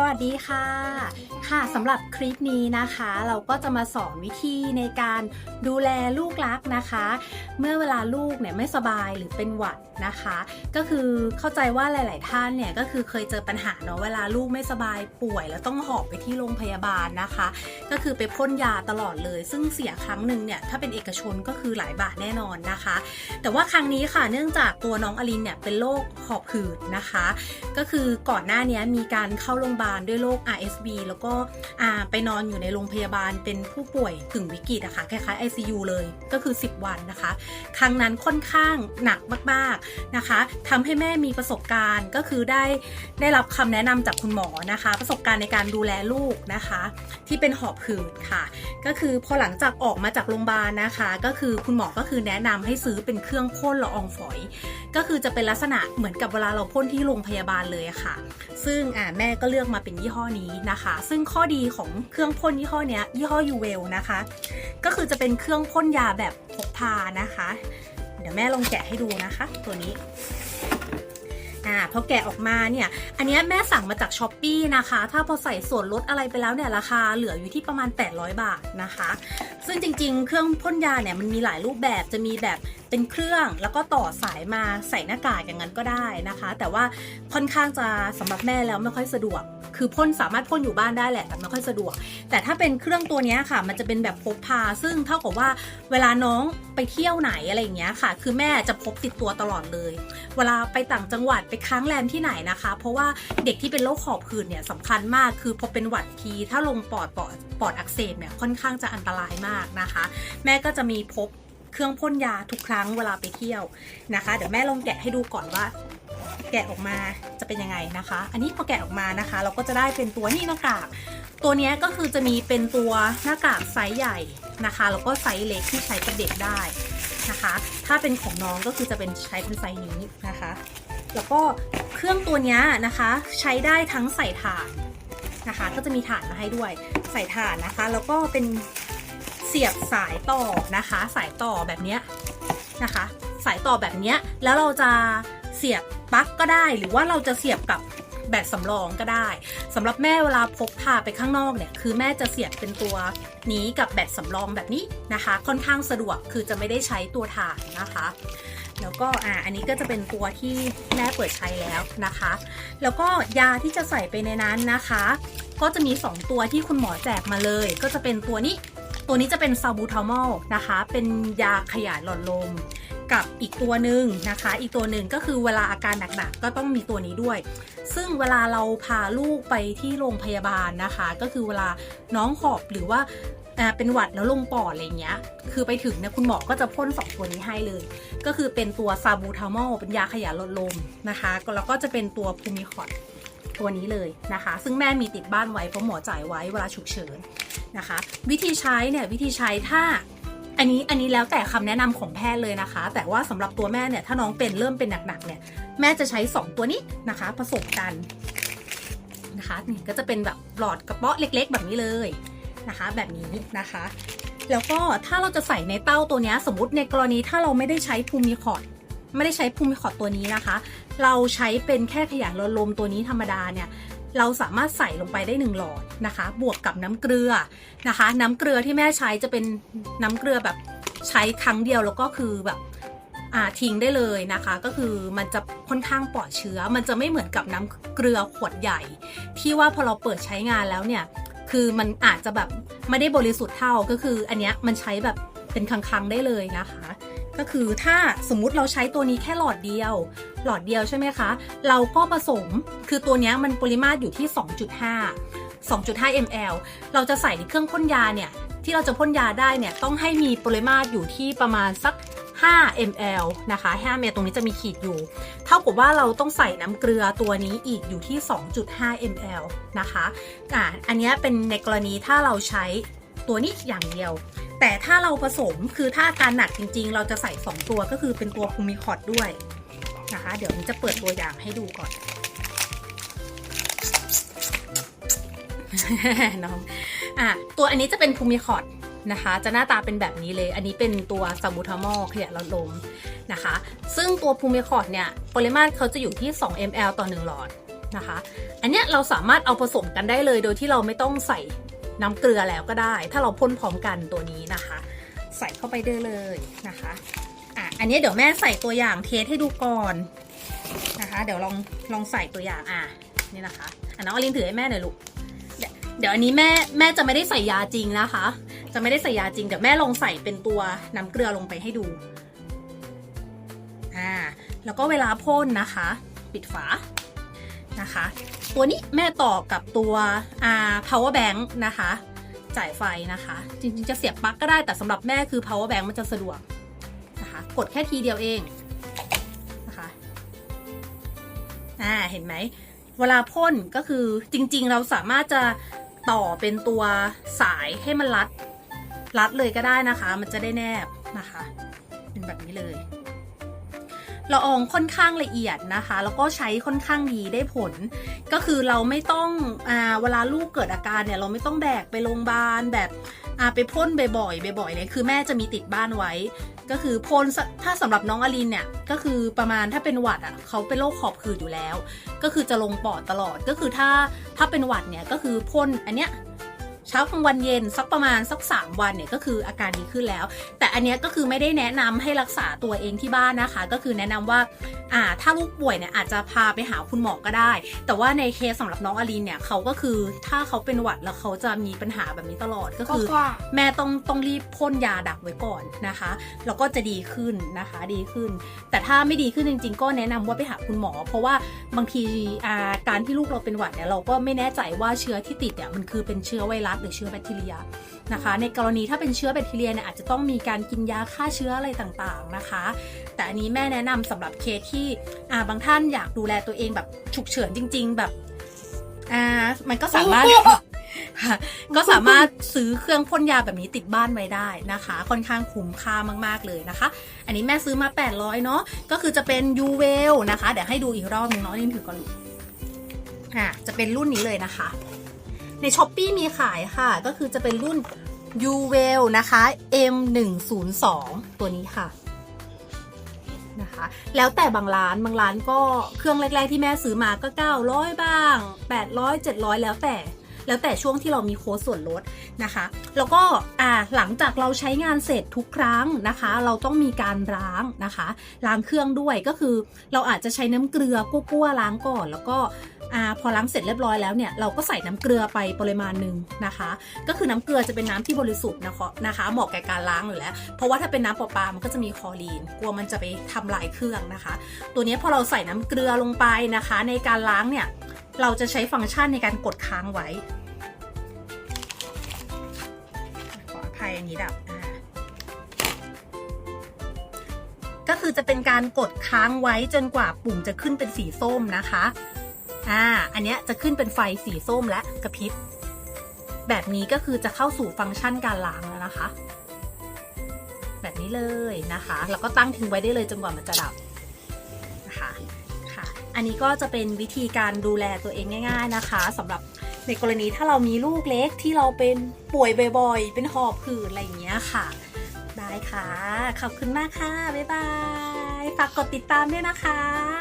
สวัสดีค่ะ ค่ะสำหรับคลิปนี้นะคะ เราก็จะมาสอนวิธีในการดูแลลูกรักนะคะ เมื่อเวลาลูกเนี่ยไม่สบายหรือเป็นหวัดนะคะ ก็คือเข้าใจว่าหลาย ๆ ท่านเนี่ยก็คือเคยเจอปัญหาเนาะเวลาลูกไม่สบายป่วย แล้วต้องหอบไปที่โรงพยาบาลนะคะ ก็คือไปพ่นยาตลอดเลย ซึ่งเสียครั้งหนึ่งเนี่ยถ้าเป็นเอกชนก็คือหลายบาทแน่นอนนะคะ แต่ว่าครั้งนี้ค่ะเนื่องจากตัวน้องอลินเนี่ยเป็นโรคหอบหืดนะคะ ก็คือก่อนหน้านี้มีการเข้าโรงพยาบาลด้วยโรค RSV แล้วก็ไปนอนอยู่ในโรงพยาบาลเป็นผู้ป่วยกึ่งวิกฤตอะคะ่ะคล้ายๆ ICU เลยก็คือ 10 วันนะคะ ครั้งนั้นค่อนข้างหนักมากๆนะคะทำให้แม่มีประสบการณ์ก็คือได้ได้รับคำแนะนำจากคุณหมอนะคะ ประสบการณ์ในการดูแลลูกนะคะ ที่เป็นหอบหืดค่ะ ก็คือพอหลังจากออกมาจากโรงพยาบาลนะคะ ก็คือคุณหมอก็คือแนะนำให้ซื้อเป็นเครื่องพ่นละอองฝอย ก็คือจะเป็นลักษณะเหมือนกับเวลาเราพ่นที่โรงพยาบาลเลยะค่ะ ซึ่งแม่ก็เลือกมาเป็นยี่ห้อนี้นะคะ ซึ่งข้อดีของเครื่องพ่นยี่ห้อนี้ยี่ห้อยูเวลนะคะ ก็คือจะเป็นเครื่องพ่นยาแบบพกพานะคะ เดี๋ยวแม่ลองแกะให้ดูนะคะ ตัวนี้อ่าพอแกะออกมาเนี่ย อันนี้แม่สั่งมาจากช้อปปีนะคะ ถ้าพอใส่ส่วนลดอะไรไปแล้วเนี่ยราคาเหลืออยู่ที่ประมาณ 800 บาทนะคะ ซึ่งจริงๆ เครื่องพ่นยาเนี่ยมันมีหลายรูปแบบจะมีแบบ เป็นเครื่องแล้วก็ต่อสายมาใส่หน้ากากอย่างนั้นก็ได้นะคะ แต่ว่าค่อนข้างจะสำหรับแม่แล้วไม่ค่อยสะดวก คือพ่นสามารถพ่นอยู่บ้านได้แหละแต่ไม่ค่อยสะดวก แต่ถ้าเป็นเครื่องตัวนี้ค่ะ มันจะเป็นแบบพกพา ซึ่งเท่ากับว่าเวลาน้องไปเที่ยวไหนอะไรอย่างเงี้ยค่ะ คือแม่จะพกติดตัวตลอดเลย เวลาไปต่างจังหวัดไปค้างแรมที่ไหนนะคะ เพราะว่าเด็กที่เป็นโรคหอบหืดเนี่ยสำคัญมาก คือพอเป็นหวัดทีถ้าลงปอดปอดปอดอักเสบเนี่ยค่อนข้างจะอันตรายมากนะคะ แม่ก็จะมีพก เครื่องพ่นยาทุกครั้งเวลาไปเที่ยวนะคะ เดี๋ยวแม่ลองแกะให้ดูก่อนว่า แกะออกมาจะเป็นยังไงนะคะ อันนี้พอแกะออกมานะคะ เราก็จะได้เป็นตัวนี่หน้ากากตัวนี้ก็คือจะมีเป็นตัวหน้ากากไซส์ใหญ่นะคะแล้วก็ไซส์เล็กที่ใช้กับเด็กได้นะคะ ถ้าเป็นของน้องก็คือจะเป็นใช้เป็นไซส์นี้นะคะ แล้วก็เครื่องตัวนี้นะคะ ใช้ได้ทั้งใส่ถ่านนะคะ ก็จะมีถ่านมาให้ด้วยใส่ถ่านนะคะ แล้วก็เป็น เสียบสายต่อนะคะ สายต่อแบบนี้นะคะ สายต่อแบบนี้แล้วเราจะเสียบปลั๊กก็ได้ หรือว่าเราจะเสียบกับแบตสำรองก็ได้สำหรับแม่เวลาพกพาไปข้างนอกเนี่ยคือแม่จะเสียบเป็นตัวนี้กับแบตสำรองแบบนี้นะคะ ค่อนข้างสะดวกคือจะไม่ได้ใช้ตัวถ่านนะคะ แล้วก็อ่าอันนี้ก็จะเป็นตัวที่แม่เปิดใช้แล้วนะคะ แล้วก็ยาที่จะใส่ไปในนั้นนะคะ ก็จะมี 2 ตัวที่คุณหมอแจกมาเลย ก็จะเป็นตัวนี้ ตัวนี้จะเป็นซาบูทามอลนะคะ เป็นยาขยายหลอดลมกับอีกตัวหนึ่งนะคะ อีกตัวหนึ่งก็คือเวลาอาการหนักๆก็ต้องมีตัวนี้ด้วย ซึ่งเวลาเราพาลูกไปที่โรงพยาบาลนะคะ ก็คือเวลาน้องหอบหรือว่าอ่าเป็นหวัดแล้วลงปอดอะไรเงี้ย คือไปถึงเนี่ยคุณหมอก็จะพ่นสองตัวนี้ให้เลย ก็คือเป็นตัวซาบูทามอลเป็นยาขยายหลอดลมนะคะ แล้วก็จะเป็นตัวพูมิคอด ตัวนี้เลยนะคะ ซึ่งแม่มีติดบ้านไว้เพราะหมอจ่ายไว้เวลาฉุกเฉินนะคะ วิธีใช้เนี่ยวิธีใช้ถ้าอันนี้อันนี้แล้วแต่คำแนะนำของแพทย์เลยนะคะ แต่ว่าสำหรับตัวแม่เนี่ยถ้าน้องเป็นเริ่มเป็นหนักๆเนี่ยแม่จะใช้ 2 ตัวนี้นะคะผสมกันนะคะนี่ก็จะเป็นแบบหลอดกระเป๋อเล็ก ๆ แบบนี้เลยนะคะ แบบนี้นะคะ แล้วก็ถ้าเราจะใส่ในเต้าตัวนี้สมมติในกรณีถ้าเราไม่ได้ใช้ภูมิคอร์ด ไม่ได้ใช้ภูมิคอร์ดตัวนี้นะคะ เราใช้เป็นแค่ขยายหลอดลมตัวนี้ธรรมดาเนี่ยเราสามารถใส่ลงไปได้ 1 หลอดนะคะ บวกกับน้ำเกลือนะคะ น้ำเกลือที่แม่ใช้จะเป็นน้ำเกลือแบบใช้ครั้งเดียวแล้วก็คือแบบทิ้งได้เลยนะคะ ก็คือมันจะค่อนข้างปลอดเชื้อ มันจะไม่เหมือนกับน้ำเกลือขวดใหญ่ ที่ว่าพอเราเปิดใช้งานแล้วเนี่ย คือมันอาจจะแบบไม่ได้บริสุทธิ์เท่าก็คือ อันเนี้ยมันใช้แบบเป็นครั้งๆได้เลยนะคะ ก็คือถ้าสมมุติเราใช้ตัวนี้แค่หลอดเดียว หลอดเดียวใช่ไหมคะ เราก็ผสมคือตัวนี้มันปริมาตรอยู่ที่ 2.5 2.5 ml เราจะใส่ในเครื่องพ่นยาเนี่ยที่เราจะพ่นยาได้เนี่ยต้องให้มีปริมาตรอยู่ที่ประมาณสัก 5 ml นะคะ5 ml ตรงนี้จะมีขีดอยู่ เท่ากับว่าเราต้องใส่น้ำเกลือตัวนี้อีกอยู่ที่ 2.5 ml นะคะอ่าอันนี้เป็นในกรณีถ้าเราใช้ ตัวนี้อย่างเดียว แต่ถ้าเราผสมคือถ้าการหนักจริง ๆ เราจะใส่ 2 ตัวก็คือเป็นตัวพูมิคอดด้วยนะคะ เดี๋ยวนี้จะเปิดตัวอย่างให้ดูก่อนน้องอะตัวอันนี้จะเป็นพูมิคอดนะคะ จะหน้าตาเป็นแบบนี้เลย อันนี้เป็นตัวซาบูทามอลขยะลอดลมนะคะ ซึ่งตัวพูมิคอดเนี่ยปริมาตรเขาจะอยู่ที่ 2 ml ต่อ 1 หลอดนะคะ อันเนี้ยเราสามารถเอาผสมกันได้เลยโดยที่เราไม่ต้องใส่ น้ำเกลือแล้วก็ได้ ถ้าเราพ่นพร้อมกันตัวนี้นะคะ ใส่เข้าไปได้เลยนะคะอะอันนี้เดี๋ยวแม่ใส่ตัวอย่างเทสให้ดูก่อนนะคะ เดี๋ยวลองลองใส่ตัวอย่างอะนี่นะคะอะน้องอลินถือให้แม่หน่อยลูกเดี๋ยวเดี๋ยวอันนี้แม่แม่จะไม่ได้ใส่ยาจริงนะคะ จะไม่ได้ใส่ยาจริงเดี๋ยวแม่ลองใส่เป็นตัวน้ำเกลือลงไปให้ดูอ่าแล้วก็เวลาพ่นนะคะ ปิดฝานะคะ ตัวนี้แม่ต่อกับตัว power bank นะคะ จ่ายไฟนะคะ จริงๆจะเสียบปลั๊กก็ได้แต่สำหรับแม่คือ power bank มันจะสะดวกนะคะ กดแค่ทีเดียวเองนะคะอ่าเห็นไหม เวลาพ่นก็คือจริงๆเราสามารถจะต่อเป็นตัวสายให้มันรัด รัดเลยก็ได้นะคะ มันจะได้แนบนะคะ เป็นแบบนี้เลย ละอองค่อนข้างละเอียดนะคะ แล้วก็ใช้ค่อนข้างดีได้ผล ก็คือเราไม่ต้องอ่าเวลาลูกเกิดอาการเนี่ยเราไม่ต้องแบกไปโรงพยาบาลแบบอ่าไปพ่นบ่อยๆบ่อยๆเลยคือแม่จะมีติดบ้านไว้ ก็คือพ่นถ้าสำหรับน้องอลินเนี่ยก็คือประมาณถ้าเป็นหวัดอะเขาเป็นโรคขอบหืดอยู่แล้ว ก็คือจะลงปอดตลอดก็คือถ้าถ้าเป็นหวัดเนี่ยก็คือพ่นอันเนี้ย เช้ากลางวันเย็นสักประมาณสัก 3 วันเนี่ยก็คืออาการดีขึ้นแล้ว แต่อันเนี้ยก็คือไม่ได้แนะนำให้รักษาตัวเองที่บ้านนะคะ ก็คือแนะนำว่าอ่าถ้าลูกป่วยเนี่ยอาจจะพาไปหาคุณหมอก็ได้ แต่ว่าในเคสสำหรับน้องอลินเนี่ยเขาก็คือถ้าเขาเป็นหวัดแล้วเขาจะมีปัญหาแบบนี้ตลอดก็คือ แม่ต้องต้องรีบพ่นยาดักไว้ก่อนนะคะแล้วก็จะดีขึ้นนะคะดีขึ้น แต่ถ้าไม่ดีขึ้นจริง ๆ ก็แนะนำว่าไปหาคุณหมอ เพราะว่าบางทีอ่าการที่ลูกเราเป็นหวัดเนี่ยเราก็ไม่แน่ใจว่าเชื้อที่ติดเนี่ยมันคือเป็นเชื้อไวรัสหรือเชื้อแบคทีเรียนะคะ ในกรณีถ้าเป็นเชื้อแบคทีเรียเนี่ยอาจจะต้องมีการกินยาฆ่าเชื้ออะไรต่างๆนะคะ แต่อันนี้แม่แนะนำสำหรับเคสที่อ่าบางท่านอยากดูแลตัวเองแบบฉุกเฉินจริง ๆ แบบอ่ามันก็สามารถก็สามารถซื้อเครื่องพ่นยาแบบนี้ติดบ้านไว้ได้นะคะ ค่อนข้างคุ้มค่ามากๆเลยนะคะ อันนี้แม่ซื้อมา 800 เนาะก็คือจะเป็น u w e l นะคะ เดี๋ยวให้ดูอีกรอบนึงเนาะนี่ถือก่อนอะจะเป็นรุ่นนี้เลยนะคะ ในช้อปปีมีขายค่ะ ก็คือจะเป็นรุ่น u w e l นะคะ M102 ตัวนี้ค่ะนะคะแล้วแต่บางร้านบางร้านก็เครื่องแรก ๆ ที่แม่ซื้อมาก็ 900 บ้าง 800 700 แล้วแต่ แล้วแต่ช่วงที่เรามีโค้ดส่วนลดนะคะ แล้วก็อ่าหลังจากเราใช้งานเสร็จทุกครั้งนะคะ เราต้องมีการล้างนะคะ ล้างเครื่องด้วยก็คือ เราอาจจะใช้น้ำเกลือกั้วๆล้างก่อน แล้วก็อ่าพอล้างเสร็จเรียบร้อยแล้วเนี่ยเราก็ใส่น้ำเกลือไปปริมาณหนึ่งนะคะ ก็คือน้ำเกลือจะเป็นน้ำที่บริสุทธิ์นะคะนะคะเหมาะแก่การล้างอยู่แล้ว เพราะว่าถ้าเป็นน้ำประปามันก็จะมีคลอรีน กลัวมันจะไปทำลายเครื่องนะคะ ตัวนี้พอเราใส่น้ำเกลือลงไปนะคะ ในการล้างเนี่ย เราจะใช้ฟังก์ชันในการกดค้างไว้ ขออภัยอันนี้ดับอ่าก็คือจะเป็นการกดค้างไว้จนกว่าปุ่มจะขึ้นเป็นสีส้มนะคะ อ่า อันเนี้ยจะขึ้นเป็นไฟสีส้มและกระพริบ แบบนี้ก็คือจะเข้าสู่ฟังก์ชันการล้างแล้วนะคะ แบบนี้เลยนะคะ แล้วก็ตั้งทิ้งไว้ได้เลยจนกว่ามันจะดับ อันนี้ก็จะเป็นวิธีการดูแลตัวเองง่าย ๆนะคะสำหรับในกรณีถ้าเรามีลูกเล็กที่เราเป็นป่วยบ่อยๆ เป็นหอบหืดอะไรอย่างเงี้ยค่ะ ได้ค่ะ ขอบคุณมากค่ะ บ๊ายบาย ฝากกดติดตามด้วยนะคะ